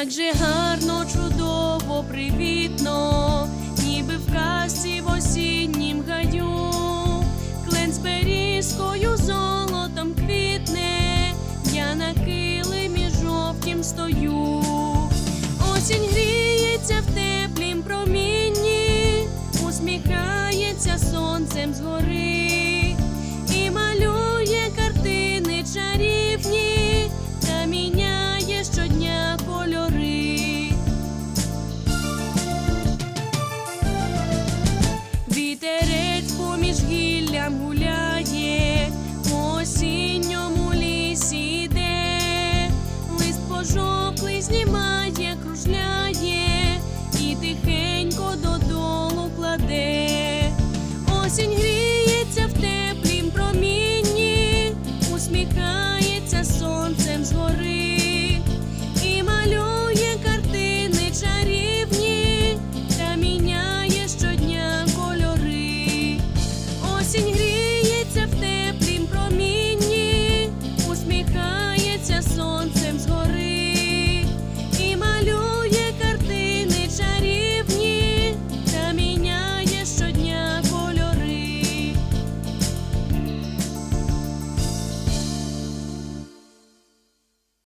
Як же гарно, чудово, привітно, між гіллям гуляє.